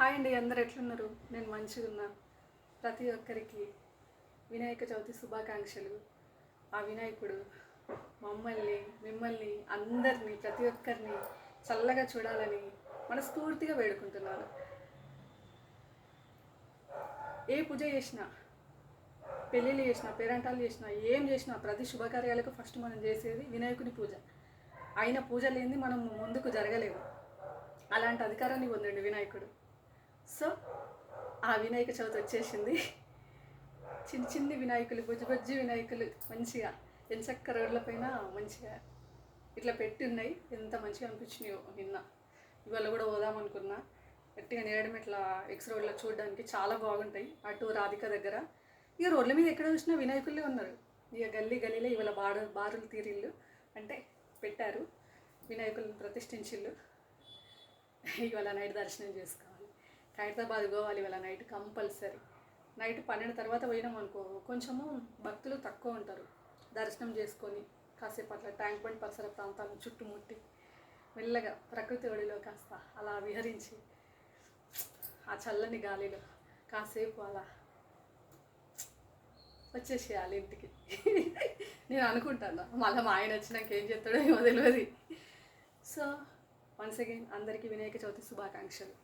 Hi అండి అందరు ఎట్లున్నారు? నేను మంచిగా ఉన్నా. ప్రతి ఒక్కరికి వినాయక చవితి శుభాకాంక్షలు. ఆ వినాయకుడు మమ్మల్ని మిమ్మల్ని అందరినీ ప్రతి ఒక్కరిని చల్లగా చూడాలని మనస్ఫూర్తిగా వేడుకుంటున్నాను. ఏ పూజ చేసినా పెళ్ళిళ్ళు చేసినా పేరంటాలు చేసినా ఏం చేసినా ప్రతి శుభకార్యాలకు ఫస్ట్ మనం చేసేది వినాయకుని పూజ. ఆయన పూజ లేనిది మనం ముందుకు జరగలేము. అలాంటి అధికారాన్ని పొందండి వినాయకుడు. సో ఆ వినాయక చవితి వచ్చేసింది. చిన్న చిన్ని వినాయకులు బుజ్జి బుజ్జి వినాయకులు మంచిగా ఎంచక్క రోడ్లపైన మంచిగా ఇట్లా పెట్టి ఉన్నాయి. ఎంత మంచిగా అనిపించినాయో నిన్న. ఇవాళ కూడా పోదాం అనుకున్నా. గట్టిగా నేయడం ఇట్లా ఎక్స్ రోడ్లో చూడడానికి చాలా బాగుంటాయి. అటు రాధిక దగ్గర. ఇక రోడ్ల మీద ఎక్కడ చూసినా వినాయకులే ఉన్నారు. ఇక గల్లీ గల్లీలో ఇవాళ బారు బారులు తీరిళ్ళు అంటే పెట్టారు. వినాయకులను ప్రతిష్ఠించిళ్ళు ఇవాళ నైట్ దర్శనం చేసుకోవాలి. హైదరాబాద్ పోవాలి ఇవాళ నైట్ కంపల్సరీ. నైట్ పన్నెండు తర్వాత పోయినాం అనుకో కొంచెము భక్తులు తక్కువ ఉంటారు. దర్శనం చేసుకొని కాసేపు అట్లా ట్యాంక్ బండ్ పరిసర ప్రాంతాలను చుట్టుముట్టి మెల్లగా ప్రకృతి ఒడిలో కాస్త అలా విహరించి ఆ చల్లని గాలిలో కాసేపు అలా వచ్చేసేయాలి ఇంటికి. నేను అనుకుంటాను మళ్ళీ మా ఆయన వచ్చినాక ఏం చెప్తాడో ఏమో తెలియదు సో వన్స్ అగైన్ అందరికీ వినాయక చవితి శుభాకాంక్షలు.